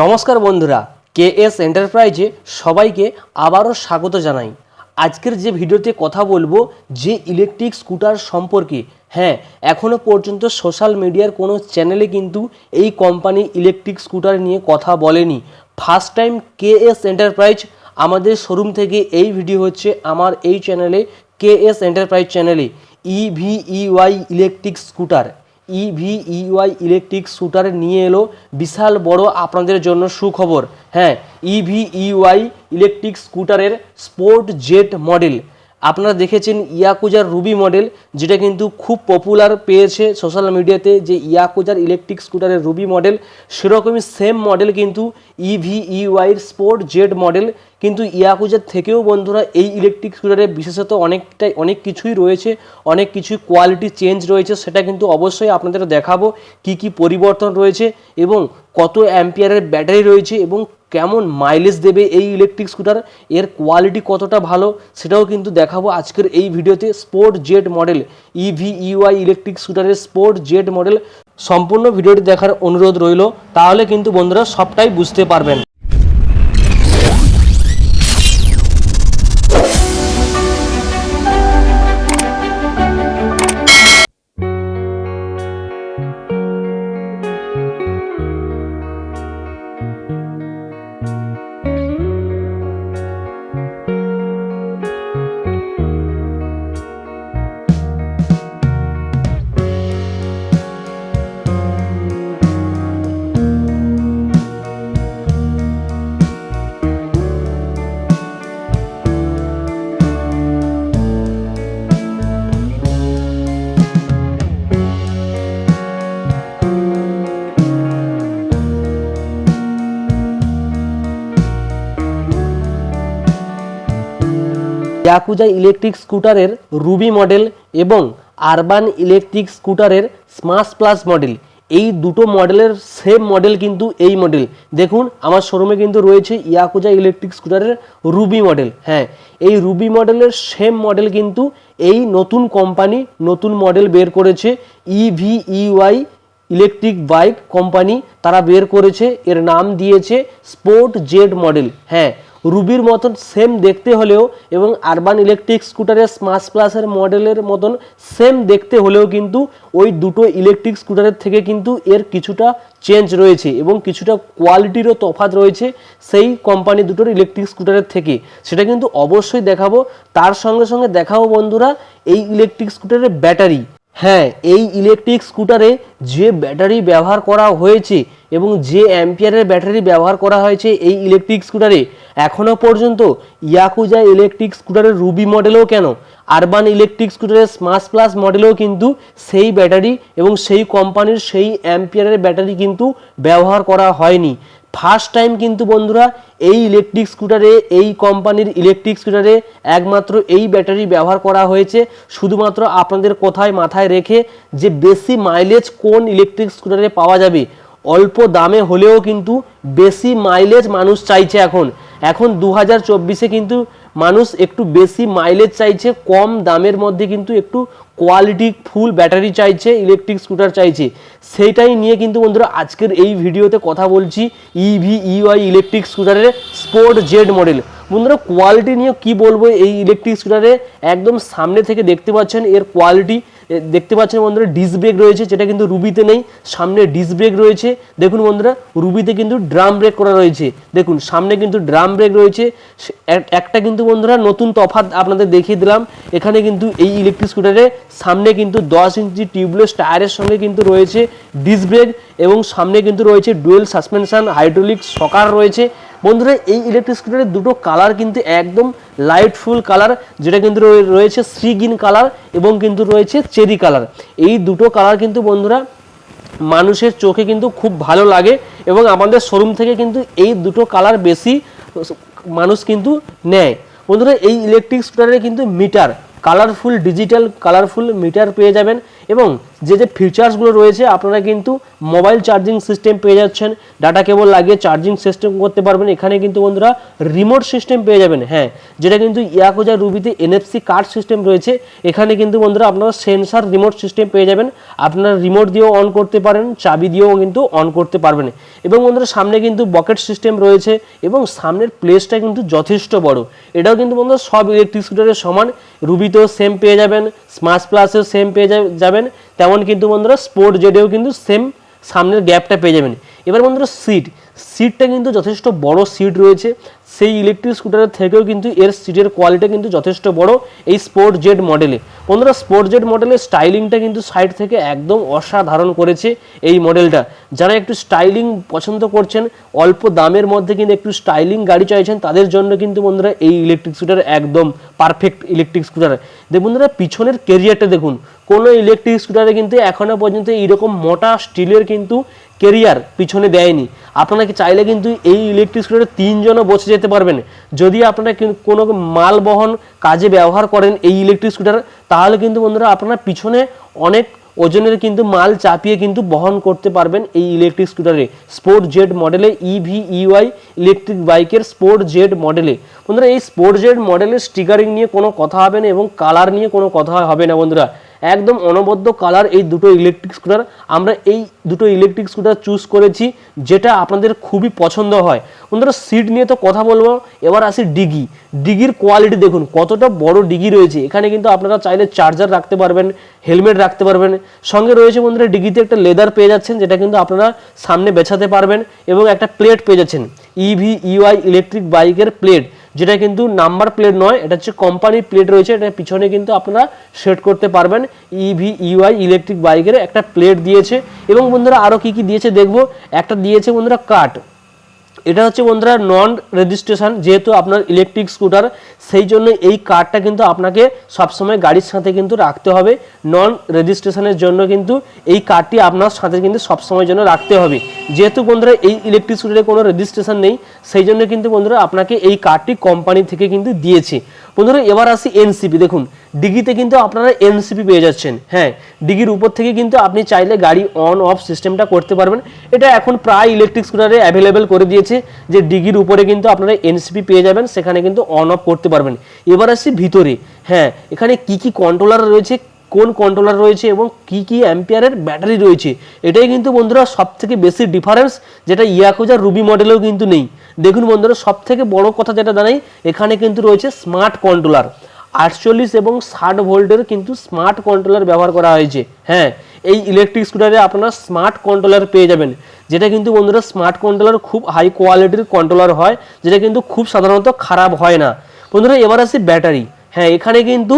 নমস্কার বন্ধুরা, K S এন্টারপ্রাইজে সবাইকে আবারও স্বাগত জানাই। আজকের যে ভিডিওতে কথা বলব, যে ইলেকট্রিক স্কুটার সম্পর্কে হ্যাঁ এখনও পর্যন্ত সোশ্যাল মিডিয়ার কোনো চ্যানেলে কিন্তু এই কোম্পানি ইলেকট্রিক স্কুটার নিয়ে কথা বলেনি। First time K S enterprise আমাদের শোরুম থেকে এই ভিডিও হচ্ছে আমার এই চ্যানেলে কে এস এন্টারপ্রাইজ চ্যানেলে EVEY electric scooter E UI electric scooter নিয়ে এলো বিশাল বড় আপনাদের জন্য সুখবর। হ্যাঁ ইভি ইউআই ইলেকট্রিক স্কুটারের স্পোর্ট জেট মডেল আপনারা দেখেছেন ইয়াকুজার রুবি মডেল, যেটা কিন্তু খুব পপুলার পেয়েছে সোশ্যাল মিডিয়াতে যে ইয়াকুজার ইলেকট্রিক স্কুটারের রুবি মডেল। সেরকমই সেম মডেল কিন্তু E ইভিইওয়াইয়ের স্পোর্ট জেড মডেল কিন্তু ইয়াকুজার থেকেও বন্ধুরা, এই ইলেকট্রিক স্কুটারে বিশেষত অনেকটাই, অনেক কিছুই রয়েছে, অনেক কিছুই কোয়ালিটি চেঞ্জ রয়েছে, সেটা কিন্তু অবশ্যই আপনাদের দেখাবো, কি কি পরিবর্তন রয়েছে এবং কত অ্যাম্পিয়ারের ব্যাটারি রয়েছে এবং কেমন মাইলেজ দেবে এই ইলেকট্রিক স্কুটার এর কোয়ালিটি কতটা ভালো, সেটাও কিন্তু দেখাবো আজকের এই ভিডিওতে sport Z model EV UI electric স্কুটারের sport Z model সম্পূর্ণ ভিডিওটি দেখার অনুরোধ রইল। তাহলে কিন্তু বন্ধুরা সবটাই বুঝতে পারবেন। ইয়াকুজা ইলেকট্রিক স্কুটারের রুবি মডেল এবং আরবান ইলেকট্রিক স্কুটারের স্মার্ট প্লাস মডেল এই দুটো মডেলের সেম মডেল কিন্তু এই মডেল দেখুন, আমার শোরুমে কিন্তু রয়েছে ইয়াকুজা ইলেকট্রিক স্কুটারের রুবি মডেল হ্যাঁ এই রুবি মডেলের সেম মডেল কিন্তু এই নতুন কোম্পানি নতুন মডেল বের করেছে ইভিইওয়াই ইলেকট্রিক বাইক কোম্পানি তারা বের করেছে, এর নাম দিয়েছে স্পোর্ট জেড মডেল হ্যাঁ রুবির মতন সেম দেখতে হলেও এবং আরবান ইলেকট্রিক স্কুটারের স্মার্ট প্লাসের মডেলের মতন সেম দেখতে হলেও কিন্তু ওই দুটো ইলেকট্রিক স্কুটারের থেকে কিন্তু এর কিছুটা চেঞ্জ রয়েছে এবং কিছুটা কোয়ালিটিরও তফাৎ রয়েছে সেই কোম্পানি দুটোর ইলেকট্রিক স্কুটারের থেকে। সেটা কিন্তু অবশ্যই দেখাবো। তার সঙ্গে সঙ্গে দেখাবো বন্ধুরা, এই ইলেকট্রিক স্কুটারের ব্যাটারি হ্যাঁ এই ইলেকট্রিক স্কুটারে যে ব্যাটারি ব্যবহার করা হয়েছে এবং যে অ্যাম্পিয়ারের ব্যাটারি ব্যবহার করা হয়েছে এই ইলেকট্রিক স্কুটারে এখনও পর্যন্ত ইয়াকুজা ইলেকট্রিক স্কুটারের রুবি মডেলেও কেন? আরবান ইলেকট্রিক স্কুটারের স্মার্ট প্লাস মডেলেও কিন্তু সেই ব্যাটারি এবং সেই কোম্পানির সেই অ্যাম্পিয়ারের ব্যাটারি কিন্তু ব্যবহার করা হয়নি। ফার্স্ট টাইম কিন্তু বন্ধুরা, এই ইলেকট্রিক স্কুটারে এই কোম্পানির ইলেকট্রিক স্কুটারে একমাত্র এই ব্যাটারি ব্যবহার করা হয়েছে। শুধুমাত্র আপনাদের কোথায় মাথায় রেখে যে বেশি মাইলেজ কোন ইলেকট্রিক স্কুটারে পাওয়া যাবে, অল্প দামে হলেও কিন্তু বেশি মাইলেজ মানুষ চাইছে এখন। এখন দু হাজার কিন্তু মানুষ একটু বেশি মাইলেজ চাইছে, কম দামের মধ্যে কিন্তু একটু কোয়ালিটি ফুল ব্যাটারি চাইছে ইলেকট্রিক স্কুটার চাইছে। সেইটাই নিয়ে কিন্তু বন্ধুরা আজকের এই ভিডিওতে কথা বলছি ইভি ইউআই ইলেকট্রিক স্কুটারের স্পোর্ট জেড মডেল বন্ধুরা কোয়ালিটি নিয়ে কি বলব, এই ইলেকট্রিক স্কুটারে একদম সামনে থেকে দেখতে পাচ্ছেন এর কোয়ালিটি দেখতে পাচ্ছেন বন্ধুরা ডিস্ক ব্রেক রয়েছে, যেটা কিন্তু রুবিতে নেই, সামনে ডিস্ক ব্রেক রয়েছে। দেখুন বন্ধুরা, রুবিতে কিন্তু ড্রাম ব্রেক করা রয়েছে। দেখুন, সামনে কিন্তু ড্রাম ব্রেক রয়েছে। এক- একটা কিন্তু বন্ধুরা নতুন তফাৎ আপনাদের দেখিয়ে দিলাম। এখানে কিন্তু এই ইলেকট্রিক স্কুটারে সামনে কিন্তু দশ ইঞ্চি টিউবলেস টায়ারের সঙ্গে কিন্তু রয়েছে ডিস্ক ব্রেক এবং সামনে কিন্তু রয়েছে ডুয়েল সাসপেনশন হাইড্রোলিক সকার রয়েছে। বন্ধুরা, এই ইলেকট্রিক স্কুটারের দুটো কালার কিন্তু একদম লাইটফুল কালার যেটা কিন্তু রয়েছে সি গ্রিন কালার এবং কিন্তু রয়েছে চেরি কালার এই দুটো কালার কিন্তু বন্ধুরা, মানুষের চোখে কিন্তু খুব ভালো লাগে এবং আমাদের শোরুম থেকে কিন্তু এই দুটো কালার বেশি মানুষ কিন্তু নেয়। বন্ধুরা, এই ইলেকট্রিক স্কুটারে কিন্তু meter colourful digital colourful meter পেয়ে যাবেন এবং যে যে ফিচার্সগুলো রয়েছে, আপনারা কিন্তু মোবাইল চার্জিং সিস্টেম পেয়ে যাচ্ছেন। ডাটা কেবল লাগিয়ে চার্জিং সিস্টেম করতে পারবেন। এখানে কিন্তু বন্ধুরা রিমোট সিস্টেম পেয়ে যাবেন। হ্যাঁ যেটা কিন্তু ইয়াকোজা রুবিতে এনএফসি কার্ড সিস্টেম রয়েছে। এখানে কিন্তু বন্ধুরা আপনারা সেন্সার রিমোট সিস্টেম পেয়ে যাবেন। আপনারা রিমোট দিয়েও অন করতে পারেন, চাবি দিয়েও কিন্তু অন করতে পারবেন। এবং বন্ধুরা সামনে কিন্তু বকেট সিস্টেম রয়েছে এবং সামনের প্লেসটা কিন্তু যথেষ্ট বড়। এটাও কিন্তু বন্ধুরা সব ইলেকট্রিক স্কুটারের সমান। রুবিতেও সেম পেয়ে যাবেন স্মার্ট প্লাসেও সেম পেয়ে যাবেন। তেমন কিন্তু বন্ধুরা স্পোর্ট জেডেও কিন্তু সেম সামনের গ্যাপটা পেয়ে যাবেন। এবার বন্ধুরা সিট সিটটা কিন্তু যথেষ্ট বড় সিট রয়েছে। সেই ইলেকট্রিক স্কুটারের থেকেও কিন্তু এর সিটের কোয়ালিটি কিন্তু যথেষ্ট বড় এই স্পোর্ট জেড মডেলে বন্ধুরা স্পোর্ট জেড মডেলের স্টাইলিংটা কিন্তু সাইড থেকে একদম অসাধারণ করেছে এই মডেলটা যারা একটু স্টাইলিং পছন্দ করছেন, অল্প দামের মধ্যে কিন্তু একটু স্টাইলিং গাড়ি চাইছেন, তাদের জন্য কিন্তু বন্ধুরা এই ইলেকট্রিক স্কুটার একদম পারফেক্ট ইলেকট্রিক স্কুটার দেখুন বন্ধুরা, পিছনের কেরিয়ারটা দেখুন। কোনো ইলেকট্রিক স্কুটারে কিন্তু এখনও পর্যন্ত এইরকম মোটা স্টিলের কিন্তু কেরিয়ার পিছনে দেয়নি। আপনারা কি চাইলে কিন্তু এই ইলেকট্রিক স্কুটারে তিনজনও বসে যেতে পারবেন। যদি আপনারা কোনো মাল বহন কাজে ব্যবহার করেন এই ইলেকট্রিক স্কুটার তাহলে কিন্তু বন্ধুরা আপনারা পিছনে অনেক ওজনের কিন্তু মাল চাপিয়ে কিন্তু বহন করতে পারবেন এই ইলেকট্রিক স্কুটারে স্পোর্ট জেড মডেলে ইভি ইউআই ইলেকট্রিক বাইকের স্পোর্ট জেড মডেলে বন্ধুরা, এই স্পোর্ট জেড মডেলের স্টিকারিং নিয়ে কোনো কথা হবে না এবং কালার নিয়ে কোনো কথা হবে না বন্ধুরা। একদম অনবদ্য কালার এই দুটো ইলেকট্রিক স্কুটার আমরা এই দুটো ইলেকট্রিক স্কুটার চুজ করেছি, যেটা আপনাদের খুবই পছন্দ হয়। বন্ধুরা সিট নিয়ে তো কথা বলব, এবার আসি ডিগি। ডিগির কোয়ালিটি দেখুন, কতটা বড় ডিগি রয়েছে। এখানে কিন্তু আপনারা চাইলে চার্জার রাখতে পারবেন হেলমেট রাখতে পারবেন। সঙ্গে রয়েছে বন্ধুরা, ডিগিতে একটা লেদার পেয়ে যাচ্ছেন, যেটা কিন্তু আপনারা সামনে বেছাতে পারবেন এবং একটা প্লেট পেয়ে যাচ্ছেন। ইভি ইউআই ইলেকট্রিক বাইকের প্লেট যেটা কিন্তু নাম্বার প্লেট নয়, এটা হচ্ছে কোম্পানি প্লেট রয়েছে, এটা পিছনে কিন্তু আপনারা সেট করতে পারবেন। ইভি ইউআই ইলেকট্রিক বাইকের একটা প্লেট দিয়েছে। এবং বন্ধুরা আরও কি কি দিয়েছে দেখব? একটা দিয়েছে বন্ধুরা কাঠ এটা হচ্ছে বন্ধুরা নন রেজিস্ট্রেশন যেহেতু আপনার ইলেকট্রিক স্কুটার সেই জন্য এই কার্ডটা কিন্তু আপনাকে সবসময় গাড়ির সাথে কিন্তু রাখতে হবে। নন রেজিস্ট্রেশনের জন্য কিন্তু এই কার্ডটি আপনার সাথে কিন্তু সবসময়ের জন্য রাখতে হবে। যেহেতু বন্ধুরা এই ইলেকট্রিক স্কুটারে কোনো রেজিস্ট্রেশন নেই, সেই জন্য কিন্তু বন্ধুরা আপনাকে এই কার্ডটি কোম্পানি থেকে কিন্তু দিয়েছে। বন্ধুরা এবার আসি এনসিপি দেখুন, ডিগিতে কিন্তু আপনারা এনসিপি পেয়ে যাচ্ছেন। হ্যাঁ ডিগির উপর থেকে কিন্তু আপনি চাইলে গাড়ি অন অফ সিস্টেমটা করতে পারবেন। এটা এখন প্রায় ইলেকট্রিক স্কুটারে অ্যাভেলেবেল করে দিয়েছে। যে ডিগির উপরে কিন্তু আপনারা এনসিপি পেয়ে যাবেন, সেখানে কিন্তু অন অফ করতে পারবেন। এবার আসি ভিতরে। হ্যাঁ এখানে কি কি কন্ট্রোলার রয়েছে, কোন কন্ট্রোলার রয়েছে এবং কি কি অ্যাম্পিয়ারের ব্যাটারি রয়েছে, এটাই কিন্তু বন্ধুরা সব থেকে বেশি ডিফারেন্স যেটা ইয়াকোজার রুবি মডেলেও কিন্তু নেই। দেখুন বন্ধুরা সব থেকে বড় কথা যেটা জানাই এখানে কিন্তু রয়েছে স্মার্ট কন্ট্রোলার আটচল্লিশ এবং ষাট ভোল্টের কিন্তু স্মার্ট কন্ট্রোলার ব্যবহার করা হয়েছে। হ্যাঁ এই ইলেকট্রিক স্কুটারে আপনারা স্মার্ট কন্ট্রোলার পেয়ে যাবেন। যেটা কিন্তু বন্ধুরা স্মার্ট কন্ট্রোলার খুব হাই কোয়ালিটির কন্ট্রোলার হয়, যেটা কিন্তু খুব সাধারণত খারাপ হয় না। বন্ধুরা, এবার আসি ব্যাটারি হ্যাঁ এখানে কিন্তু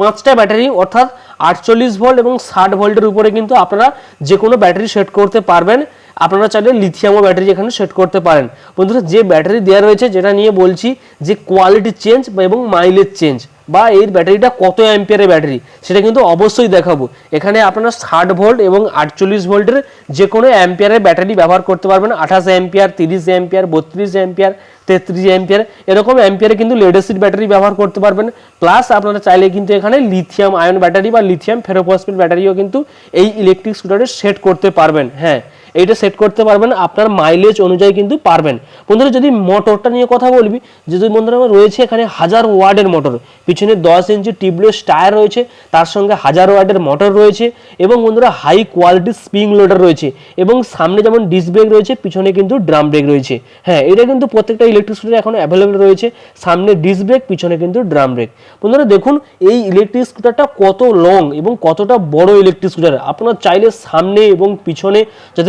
পাঁচটা ব্যাটারি অর্থাৎ আটচল্লিশ ভোল্ট এবং ষাট ভোল্টের উপরে কিন্তু আপনারা যে কোনো ব্যাটারি সেট করতে পারবেন। আপনারা চাইলে লিথিয়ামও ব্যাটারি এখানে সেট করতে পারেন। বন্ধুরা, যে ব্যাটারি দেওয়া রয়েছে, যেটা নিয়ে বলছি, যে কোয়ালিটি চেঞ্জ এবং মাইলেজ চেঞ্জ বা এর ব্যাটারিটা কত অ্যাম্পিয়ারের ব্যাটারি, সেটা কিন্তু অবশ্যই দেখাবো। এখানে আপনারা ষাট ভোল্ট এবং আটচল্লিশ ভোল্টের যে কোনো অ্যাম্পিয়ারের ব্যাটারি ব্যবহার করতে পারবেন। আঠাশ অ্যাম্পিয়ার, তিরিশ অ্যাম্পিয়ার, বত্রিশ অ্যাম্পিয়ার, তেত্রিশ অ্যাম্পিয়ার, এরকম অ্যাম্পিয়ারে কিন্তু লেডেসিড ব্যাটারি ব্যবহার করতে পারবেন। প্লাস আপনারা চাইলে কিন্তু এখানে লিথিয়াম আয়ন ব্যাটারি বা লিথিয়াম ফেরোফসফেট ব্যাটারিও কিন্তু এই ইলেকট্রিক স্কুটারে সেট করতে পারবেন। হ্যাঁ এইটা সেট করতে পারবেন, আপনার মাইলেজ অনুযায়ী কিন্তু পারবেন। বন্ধুরা, যদি মোটরটা নিয়ে কথা বলবি যদি বন্ধুরা রয়েছে এখানে হাজার ওয়ার্ডের মোটর পিছনে দশ ইঞ্চি টিউবলেস টায়ার রয়েছে, তার সঙ্গে হাজার ওয়ার্ডের মোটর রয়েছে, এবং বন্ধুরা হাই কোয়ালিটির স্প্রিং লোডার রয়েছে, এবং সামনে যেমন ডিস্ক ব্রেক রয়েছে, পিছনে কিন্তু ড্রাম ব্রেক রয়েছে। হ্যাঁ এটা কিন্তু প্রত্যেকটা ইলেকট্রিক স্কুটারে এখন অ্যাভেলেবেল রয়েছে, সামনে ডিস্ক ব্রেক পিছনে কিন্তু ড্রাম ব্রেক বন্ধুরা, দেখুন, এই ইলেকট্রিক স্কুটারটা কত লং এবং কতটা বড় ইলেকট্রিক স্কুটার আপনারা চাইলে সামনে এবং পিছনে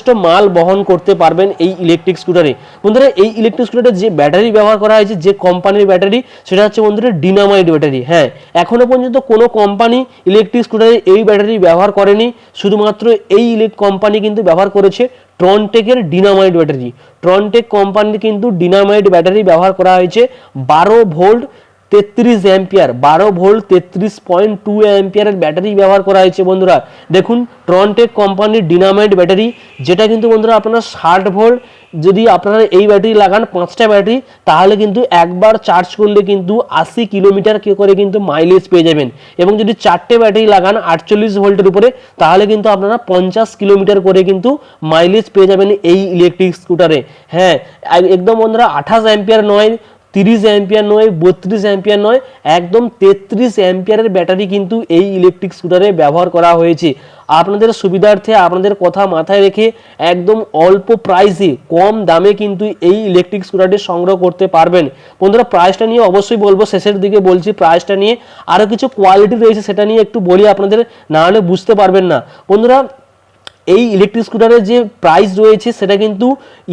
যথেষ্ট মাল বহন করতে পারবেন এই ইলেকট্রিক স্কুটারে বন্ধুরা, এই ইলেকট্রিক স্কুটারে যে ব্যাটারি ব্যবহার করা হয়েছে, যে কোম্পানির ব্যাটারি সেটা হচ্ছে বন্ধুরা ডিনামাইট ব্যাটারি হ্যাঁ। এখনও পর্যন্ত কোনো কোম্পানি ইলেকট্রিক স্কুটারে এই ব্যাটারি ব্যবহার করেনি। শুধুমাত্র এই কোম্পানি কিন্তু ব্যবহার করেছে ট্রনটেকের ডিনামাইট ব্যাটারি ট্রনটেক কোম্পানির কিন্তু ডিনামাইট ব্যাটারি ব্যবহার করা হয়েছে, বারো ভোল্ট তেত্রিশ অ্যাম্পিয়ার, বারো ভোল্ট তেত্রিশ পয়েন্ট টু অ্যাম্পিয়ারের ব্যাটারি ব্যবহার করা হয়েছে বন্ধুরা। দেখুন ট্রনটেক কোম্পানির ডিনামাইট ব্যাটারি যেটা কিন্তু বন্ধুরা আপনারা ষাট ভোল্ট যদি আপনারা এই ব্যাটারি লাগান, পাঁচটা ব্যাটারি তাহলে কিন্তু একবার চার্জ করলে কিন্তু আশি কিলোমিটার করে কিন্তু মাইলেজ পেয়ে যাবেন। এবং যদি চারটে ব্যাটারি লাগান, আটচল্লিশ ভোল্টের উপরে, তাহলে কিন্তু আপনারা পঞ্চাশ কিলোমিটার করে কিন্তু মাইলেজ পেয়ে যাবেন এই ইলেকট্রিক স্কুটারে হ্যাঁ একদম বন্ধুরা আঠাশ অ্যাম্পিয়ার নয় তিরিশ অ্যাম্পিয়ার নয়, বত্রিশ অ্যাম্পিয়ার নয়, একদম তেত্রিশ অ্যাম্পিয়ারের ব্যাটারি কিন্তু এই ইলেকট্রিক স্কুটারে ব্যবহার করা হয়েছে। আপনাদের সুবিধার্থে আপনাদের কথা মাথায় রেখে একদম অল্প প্রাইসে কম দামে কিন্তু এই ইলেকট্রিক স্কুটারটি সংগ্রহ করতে পারবেন। বন্ধুরা প্রাইসটা নিয়ে অবশ্যই বলব, শেষের দিকে বলছি প্রাইসটা নিয়ে। আরও কিছু কোয়ালিটি রয়েছে সেটা নিয়ে একটু বলি আপনাদের, না হলে বুঝতে পারবেন না। বন্ধুরা এই ইলেকট্রিক স্কুটারের যে প্রাইস রয়েছে, সেটা কিন্তু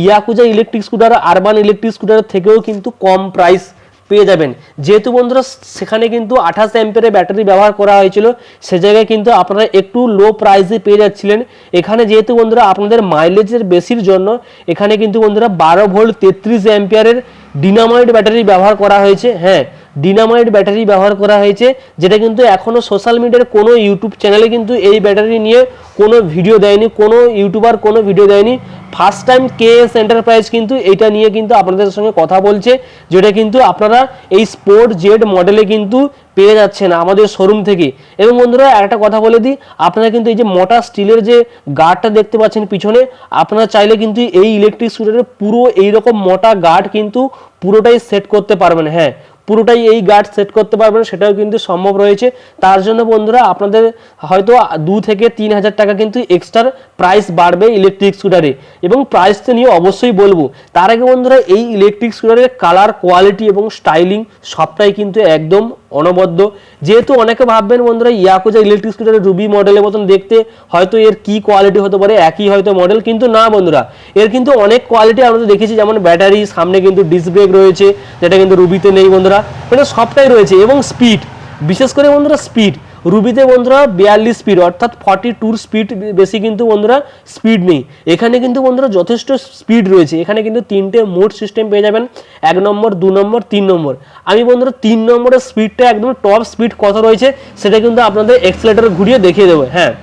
Yakuza electric scooter urban electric স্কুটারের থেকেও কিন্তু কম প্রাইস পেয়ে যাবেন। যেহেতু বন্ধুরা, সেখানে কিন্তু আঠাশ অ্যাম্পিয়ারের ব্যাটারি ব্যবহার করা হয়েছিল, সে জায়গায় কিন্তু আপনারা একটু লো প্রাইসে পেয়ে যাচ্ছিলেন। এখানে যেহেতু বন্ধুরা, আপনাদের মাইলেজের বেশির জন্য, এখানে কিন্তু বন্ধুরা বারো ভোল্ট তেত্রিশ অ্যাম্পিয়ারের ডিনামাইট ব্যাটারি ব্যবহার করা হয়েছে। হ্যাঁ ডিনামাইট ব্যাটারি ব্যবহার করা হয়েছে, যেটা কিন্তু এখনও সোশ্যাল মিডিয়ার কোনো ইউটিউব চ্যানেলে কিন্তু এই ব্যাটারি নিয়ে কোনো ভিডিও দেয়নি, কোনো ইউটিউবার কোনো ভিডিও দেয়নি। First time K S enterprise কিন্তু এটা নিয়ে কিন্তু আপনাদের সঙ্গে কথা বলছে, যেটা কিন্তু আপনারা এই স্পোর্ট জেড মডেলে কিন্তু পেয়ে যাচ্ছেন আমাদের শোরুম থেকে। এবং বন্ধুরা একটা কথা বলে দিই, আপনারা কিন্তু এই যে মোটা স্টিলের যে গার্ডটা দেখতে পাচ্ছেন পিছনে, আপনারা চাইলে কিন্তু এই ইলেকট্রিক স্কুটারের পুরো এইরকম মোটা গার্ড কিন্তু পুরোটাই সেট করতে পারবেন। হ্যাঁ পুরোটাই এই গার্ড সেট করতে পারবেন, সেটাও কিন্তু সম্ভব রয়েছে। তার জন্য বন্ধুরা, আপনাদের হয়তো দু থেকে তিন হাজার টাকা কিন্তু এক্সট্রা প্রাইস বাড়বে ইলেকট্রিক স্কুটারে এবং প্রাইসটা নিয়ে অবশ্যই বলব, তার আগে বন্ধুরা, এই ইলেকট্রিক স্কুটারের কালার কোয়ালিটি এবং স্টাইলিং সবটাই কিন্তু একদম অনবদ্য। যেহেতু অনেকে ভাববেন বন্ধুরা, ইয়াকুজা ইলেকট্রিক স্কুটারের রুবি মডেলের মতন দেখতে হয়তো এর কি কোয়ালিটি হতে পারে, একই হয়তো মডেল কিন্তু না বন্ধুরা, এর কিন্তু অনেক কোয়ালিটি আমরা তো দেখেছি, যেমন ব্যাটারি সামনে কিন্তু ডিস্ক ব্রেক রয়েছে, যেটা কিন্তু রুবিতে নেই বন্ধুরা। মানে সবটাই রয়েছে এবং স্পিড বিশেষ করে বন্ধুরা স্পিড রুবিতে বন্ধুরা বিয়াল্লিশ স্পিড অর্থাৎ ফর্টি টুর স্পিড বেশি কিন্তু বন্ধুরা স্পিড নেই। এখানে কিন্তু বন্ধুরা যথেষ্ট স্পিড রয়েছে। এখানে কিন্তু তিনটে মোড সিস্টেম পেয়ে যাবেন। এক নম্বর, দু নম্বর, তিন নম্বর। আমি বন্ধুরা তিন নম্বরের স্পিডটা একদম টপ স্পিড কত রয়েছে, সেটা কিন্তু আপনাদের এক্সেলেটার ঘুরিয়ে দেখিয়ে দেবো। হ্যাঁ।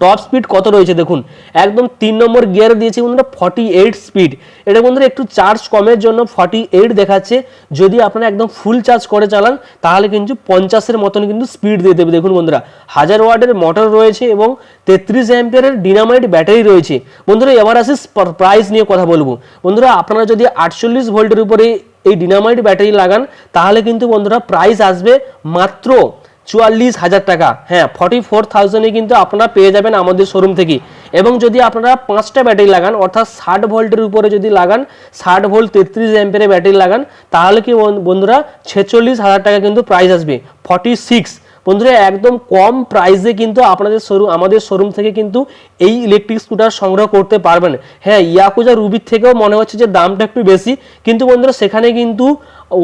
টপ স্পিড কত রয়েছে দেখুন? একদম তিন নম্বর গিয়ারে দিয়েছি বন্ধুরা ফর্টি এইট স্পিড এটা বন্ধুরা একটু চার্জ কমের জন্য ফর্টি এইট দেখাচ্ছে। যদি আপনারা একদম ফুল চার্জ করে চালান, তাহলে কিন্তু পঞ্চাশের মতন কিন্তু স্পিড দিয়ে দেবে। দেখুন বন্ধুরা, হাজার ওয়াটের মোটর রয়েছে এবং তেত্রিশ অ্যাম্পিয়ারের ডিনামাইট ব্যাটারি রয়েছে। বন্ধুরা, এবার আসি প্রাইস নিয়ে কথা বলব। বন্ধুরা, আপনারা যদি আটচল্লিশ ভোল্টের উপরে এই ডিনামাইট ব্যাটারি লাগান, তাহলে কিন্তু বন্ধুরা প্রাইস আসবে মাত্র চুয়াল্লিশ হাজার টাকা। হ্যাঁ ফর্টি ফোর থাউজেন্ডে কিন্তু আপনারা পেয়ে যাবেন আমাদের শোরুম থেকে। এবং যদি আপনারা পাঁচটা ব্যাটারি লাগান, অর্থাৎ ষাট ভোল্টের উপরে যদি লাগান, ষাট ভোল্ট তেত্রিশ অ্যাম্পের ব্যাটারি লাগান, তাহলে কি বন- বন্ধুরা ছেচল্লিশ হাজার টাকা কিন্তু প্রাইস আসবে। ফর্টি সিক্স বন্ধুরা, একদম কম প্রাইসে কিন্তু আপনাদের শোরুম আমাদের শোরুম থেকে কিন্তু এই ইলেকট্রিক স্কুটার সংগ্রহ করতে পারবেন। হ্যাঁ ইয়াকুজা রুবির থেকেও মনে হচ্ছে যে দামটা একটু বেশি, কিন্তু বন্ধুরা, সেখানে কিন্তু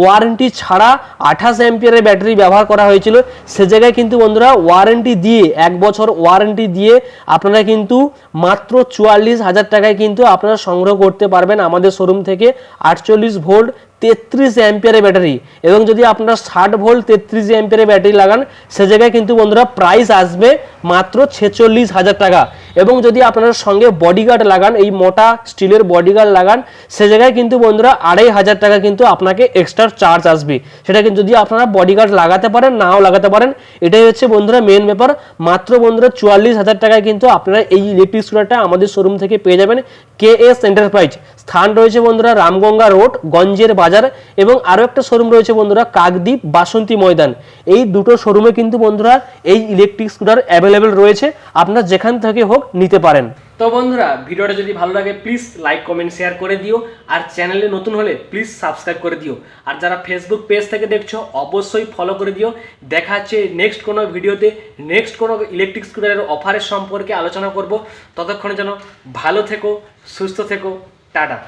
ওয়ারেন্টি ছাড়া আঠাশ অ্যাম্পিয়ারের ব্যাটারি ব্যবহার করা হয়েছিল। সে জায়গায় কিন্তু বন্ধুরা ওয়ারেন্টি দিয়ে, এক বছর ওয়ারেন্টি দিয়ে আপনারা কিন্তু মাত্র চুয়াল্লিশ হাজার টাকায় কিন্তু আপনারা সংগ্রহ করতে পারবেন আমাদের শোরুম থেকে আটচল্লিশ ভোল্ট তেত্রিশ অ্যাম্পিয়ারের ব্যাটারি। এবং যদি আপনার ষাট ভোল্ট তেত্রিশ অ্যাম্পিয়ারের ব্যাটারি লাগান, সে জায়গায় কিন্তু বন্ধুরা প্রাইস আসবে মাত্র ছেচল্লিশ হাজার টাকা। এবং যদি আপনারা সঙ্গে বডিগার্ড লাগান, এই মোটা স্টিলের বডিগার্ড লাগান, সে জায়গায় কিন্তু বন্ধুরা আড়াই হাজার টাকা কিন্তু আপনাকে এক্সট্রা চার্জ আসবে। সেটা কিন্তু যদি আপনারা বডিগার্ড লাগাতে পারেন, নাও লাগাতে পারেন, এটাই হচ্ছে বন্ধুরা মেন ব্যাপার। মাত্র বন্ধুরা চুয়াল্লিশ হাজার টাকায় কিন্তু আপনারা এই ইলেকট্রিক স্কুটারটা আমাদের শোরুম থেকে পেয়ে যাবেন। কে এস এন্টারপ্রাইজ স্থান রয়েছে বন্ধুরা রামগঙ্গা রোড, গঞ্জের বাজার এবং আরও একটা শোরুম রয়েছে বন্ধুরা কাকদ্বীপ বাসন্তী ময়দান। এই দুটো শোরুমে কিন্তু বন্ধুরা এই ইলেকট্রিক স্কুটার অ্যাভেলেবেল রয়েছে। আপনার যেখান থেকে হোক নিতে পারেন। তো বন্ধুরা, ভিডিওটা যদি ভালো লাগে প্লিজ লাইক কমেন্ট শেয়ার করে দিও। আর চ্যানেলে নতুন হলে প্লিজ সাবস্ক্রাইব করে দিও। আর যারা ফেসবুক পেজ থেকে দেখছ, অবশ্যই ফলো করে দিও। দেখা হচ্ছে নেক্সট কোনো ভিডিওতে। নেক্সট কোনো ইলেকট্রিক স্কুটারের অফারের সম্পর্কে আলোচনা করব। ততক্ষণে যেন ভালো থেকো, সুস্থ থেকো। টাটা।